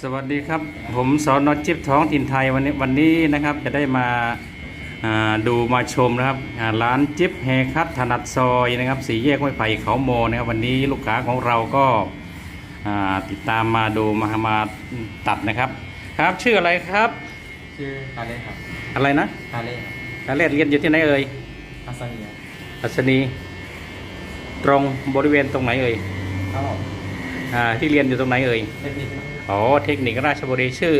สวัสดีครับ ผมสอนอจิ๊บท้องถิ่นไทยวันนี้วันนี้นะครับจะได้มาอ่าดูมาชมนะครับอ่าร้านจิ๊บแฮคัทถนัดซอยนะครับสีแยกห้วยไผ่เขาโมนะครับวันนี้ลูกค้าของเราก็อ่าติดตามมาดูมามาตัดนะครับ ครับชื่ออะไรครับ ชื่อคาเล่ครับ อะไรนะคาเล่ครับการเรียนเรียนอยู่ที่ไหนเอ่ยอาซาเนียอัศนีตรงบริเวณตรงไหนเอ่ยครับผมอ่า ที่เรียนอยู่ตรงไหนเอ่ยเทคนิคครับอ๋อเทคนิคราชบุรีชื่อ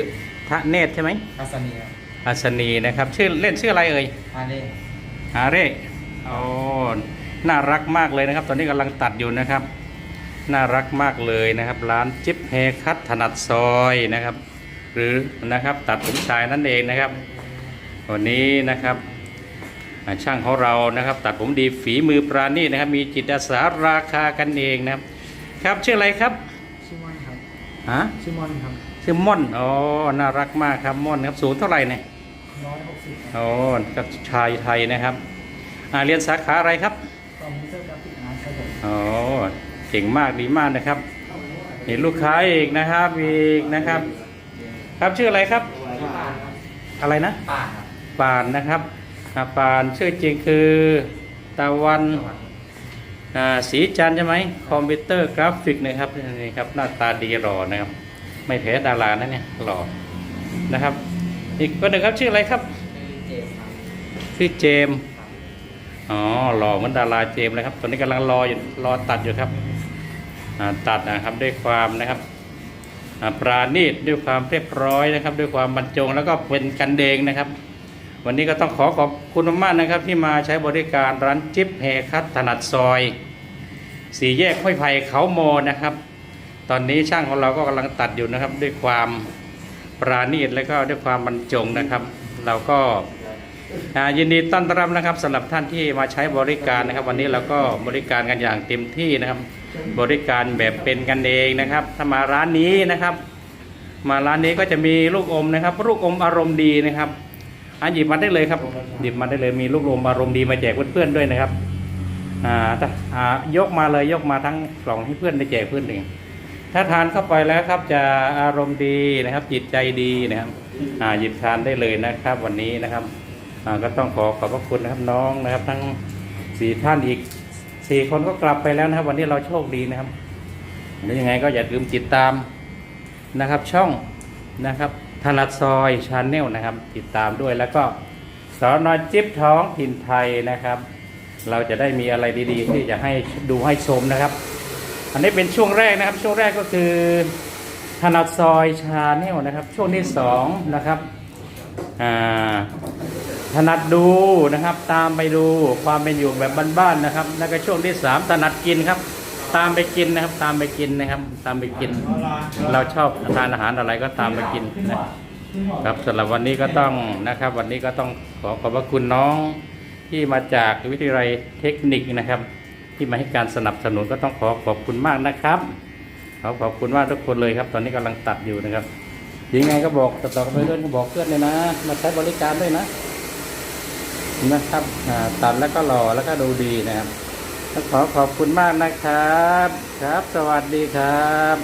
ทะเนศใช่ไหมอาซาเนียอัศนีนะครับ ชื่อเล่นชื่ออะไรเอ่ยคาเล่ฮาเร่โอ้น่ารักมากเลยนะครับ ตอนนี้กำลังตัดอยู่นะครับ น่ารักมากเลยนะครับ ร้านจิ๊บเฮคัตถนัดซอยนะครับ หรือนะครับตัดผมชายนั่นเองนะครับ วันนี้นะครับอ่าช่างของเรานะครับ ตัดผมดีฝีมือปราณีตนะครับ มีจิตอาสาราคากันเองนะครับ ครับชื่ออะไรครับชื่อมอนครับฮะชื่อมอนครับชื่อม่อนอ๋อน่ารักมากครับม่อนครับสูงเท่าไหร่เนี่ยร้อยหกสิบโอ้กับชายไทยนะครับอ่าเรียนสาขาอะไรครับคอมพิวเตอร์กราฟิกอาร์ตครับผมอ๋อเก่งมากดีมากนะครับเห็นลูกค้าอีกนะครับอีกนะครับ ครับชื่ออะไรครับป่าครับอะไรนะป่าครับปานนะครับอ่าปานชื่อจริงคือตะวันอ่า สีจันทร์ใช่ไหมคอมพิวเตอร์กราฟิกนะครับนี่ครับหน้าตาดีหล่อนะครับ ไม่แพ้ดารานะเนี่ยหล่อนะครับ อีกคนหนึ่งครับชื่ออะไรครับชื่อเจมส์ครับชื่อเจมส์อ๋อหล่อเหมือนดาราเจมส์เลยครับตอนนี้กำลังรออยู่รอตัดอยู่ครับอ่าตัดนะครับด้วยความนะครับอ่าปราณีตด้วยความเรียบร้อยนะครับ ด้วยความบรรจงแล้วก็เป็นกันเองนะครับ วันนี้ก็ต้องขอขอบคุณมากๆนะครับ ที่มาใช้บริการร้านจิ๊บแฮคัตถนัดซอย สี่แยกห้วยไผ่เขาโมนะครับ ตอนนี้ช่างของเราก็กำลังตัดอยู่นะครับ ด้วยความปราณีตและก็ด้วยความบรรจงนะครับ เราก็ยินดีต้อนรับนะครับสำหรับท่านที่มาใช้บริการนะครับ วันนี้เราก็บริการกันอย่างเต็มที่นะครับ บริการแบบเป็นกันเองนะครับ ถ้ามาร้านนี้นะครับ มาร้านนี้ก็จะมีลูกอมนะครับ ลูกอมอารมณ์ดีนะครับ อะหยิบมาได้เลยครับหยิบมาได้เลยมีลูกอมอารมณ์ดีมาแจกเพื่อนๆด้วยนะครับอ่าถ้าอ่ายกมาเลยยกมาทั้งกล่องให้เพื่อนได้แจกเพื่อนหนึ่งถ้าทานเข้าไปแล้วครับจะอารมณ์ดีนะครับ จิตใจดีนะครับอ่าหยิบทานได้เลยนะครับ วันนี้นะครับอ่าก็ต้องขอขอบพระคุณนะครับน้องนะครับ ทั้งสี่ท่านอีกสี่คนก็กลับไปแล้วนะครับ วันนี้เราโชคดีนะครับแล้วยังไงก็อย่าลืมติดตามนะครับช่องนะครับ ธนัดซอยชาแนลนะครับ ติดตามด้วยแล้วก็สอนอจิ๊บท้องถิ่นไทยนะครับ เราจะได้มีอะไรดีๆ ที่จะให้ดูให้ชมนะครับ อันนี้เป็นช่วงแรกนะครับ ช่วงแรกก็คือธนัดซอยชาแนลนะครับ ช่วงที่สองนะครับอ่าถนัดดูนะครับ ตามไปดูความเป็นอยู่แบบบ้านๆนะครับ แล้วก็ช่วงที่สามถนัดกินครับ ตามไปกินนะครับ ตามไปกินนะครับ ตามไปกิน เราชอบทานอาหารอะไรก็ตามไปกินนะครับสำหรับวันนี้ก็ต้องนะครับ วันนี้ก็ต้องขอขอบพระคุณน้องที่มาจากวิทยาลัยเทคนิคนะครับ ที่มาให้การสนับสนุนก็ต้องขอขอบคุณมากนะครับขอขอบคุณมากทุกคนเลยครับ ตอนนี้กำลังตัดอยู่นะครับยังไงก็บอกต่อๆไปเรื่อยๆก็บอกเพื่อนเลยนะ มาใช้บริการด้วยนะนะครับตัดแล้วก็หล่อแล้วก็ดูดีนะครับ ขอขอบคุณมากนะครับ ครับ สวัสดีครับ